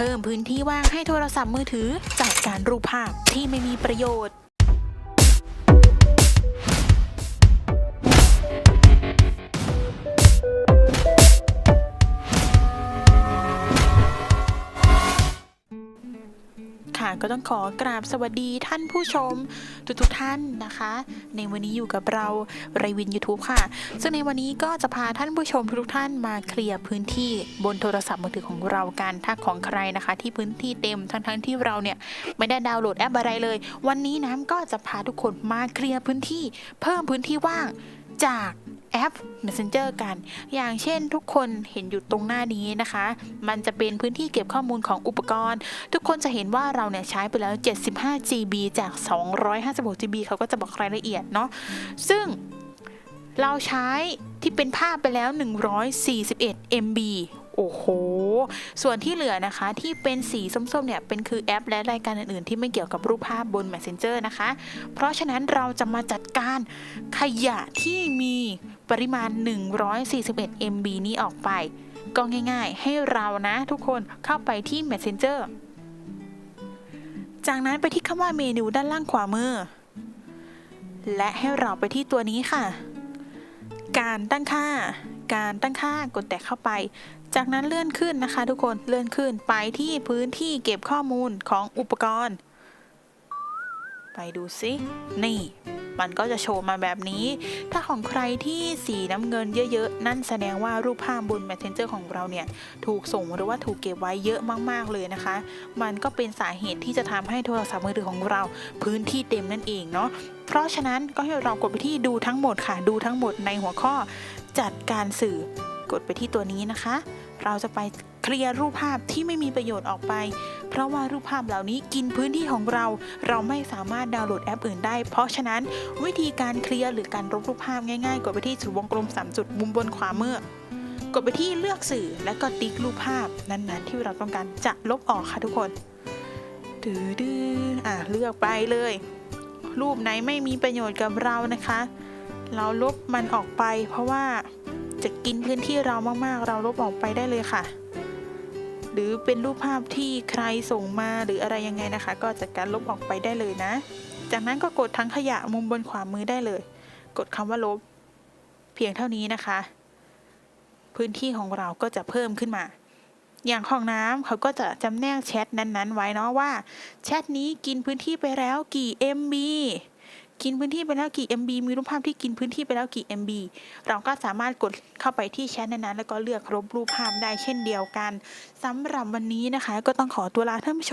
พิ่มพื้นที่ว่างให้โทรศัพท์มือถือ จัดการรูปภาพที่ไม่มีประโยชน์ ค่ะก็ต้องขอกราบสวัสดีท่านผู้ชมทุกทุกท่านนะคะ ในวันนี้อยู่กับเราไรวิน YouTube ค่ะ ซึ่งในวันนี้ก็จะพาท่านผู้ชมทุกท่านมาเคลียร์พื้นที่บนโทรศัพท์มือถือของเรากันถ้าของใครนะคะ ที่พื้นที่เต็มทั้งๆที่เราเนี่ยไม่ได้ดาวน์โหลดแอปอะไรเลย วันนี้น้ำก็จะพาทุกคนมาเคลียร์พื้นที่ เพิ่มพื้นที่ว่างจาก แอป Messenger กัน อย่างเช่นทุกคนเห็นอยู่ตรงหน้านี้นะคะ มันจะเป็นพื้นที่เก็บข้อมูลของอุปกรณ์ ทุกคนจะเห็นว่าเราเนี่ยใช้ไปแล้ว 75 GB จาก 256 GB เขาก็จะบอกรายละเอียดเนาะซึ่งเราใช้ที่เป็นภาพไปแล้ว 141 MB โอ้โห ส่วนที่เหลือนะคะที่เป็นสีส้มๆเนี่ยเป็นคือแอปและรายการอื่นๆ ที่ไม่เกี่ยวกับรูปภาพบน Messenger นะคะ เพราะฉะนั้นเราจะมาจัดการขยะที่มี ปริมาณ 141 MB นี้ออกไป ก็ง่ายๆ ให้เรานะทุกคนเข้าไปที่ Messenger จากนั้นไปที่คำว่าเมนูด้านล่างขวามือ และให้เราไปที่ตัวนี้ค่ะ การตั้งค่า การตั้งค่ากดแตะเข้าไป จากนั้นเลื่อนขึ้นนะคะ ทุกคนเลื่อนขึ้นไปที่พื้นที่เก็บข้อมูลของอุปกรณ์ ไปดูซินี่ มันก็จะโชว์มาแบบนี้ ถ้าของใครที่สีน้ำเงินเยอะๆ นั่นแสดงว่ารูปภาพบน Messenger ของเราเนี่ย ถูกส่งหรือว่าถูกเก็บไว้เยอะมากๆเลยนะคะ มันก็เป็นสาเหตุที่จะทำให้โทรศัพท์มือถือของเราพื้นที่เต็มนั่นเองเนาะเพราะฉะนั้นก็ให้เรากดไปที่ดูทั้งหมดค่ะ ดูทั้งหมดในหัวข้อจัดการสื่อ กดไปที่ตัวนี้นะคะ เราจะไปเคลียร์รูปภาพที่ไม่มีประโยชน์ออกไป เพราะว่ารูปภาพเหล่านี้กินพื้นที่ของเรา เราไม่สามารถดาวน์โหลดแอปอื่นได้ เพราะฉะนั้นวิธีการเคลียร์หรือการลบรูปภาพง่ายๆ กดไปที่จุดวงกลม3จุดมุมบนขวามือกดไปที่เลือกสื่อและก็ติ๊กรูปภาพนั้นๆ ที่เราต้องการจะลบออกค่ะทุกคนดื้อดื้ออะเลือกไปเลย รูปไหนไม่มีประโยชน์กับเรานะคะ เราลบมันออกไปเพราะว่า จะกินพื้นที่เรามากๆ เราลบออกไปได้เลยค่ะ หรือเป็นรูปภาพที่ใครส่งมาหรืออะไรยังไงนะคะ ก็จัดการลบออกไปได้เลยนะ จากนั้นก็กดทั้งขยะมุมบนขวามือได้เลย กดคำว่าลบ เพียงเท่านี้นะคะ พื้นที่ของเราก็จะเพิ่มขึ้นมาอย่างของน้ำเขาก็จะจำแนกแชทนั้นๆ ไว้เนาะว่าแชทนี้กินพื้นที่ไปแล้วกี่ MB กินพื้นที่ไปแล้วกี่ MB มีรูปภาพที่กินพื้นที่ไปแล้วกี่ MB เราก็สามารถกดเข้าไปที่แชทนั้นๆแล้วก็เลือกลบรูปภาพได้เช่นเดียวกันสำหรับวันนี้นะคะ ก็ต้องขอตัวลาท่านผู้ชม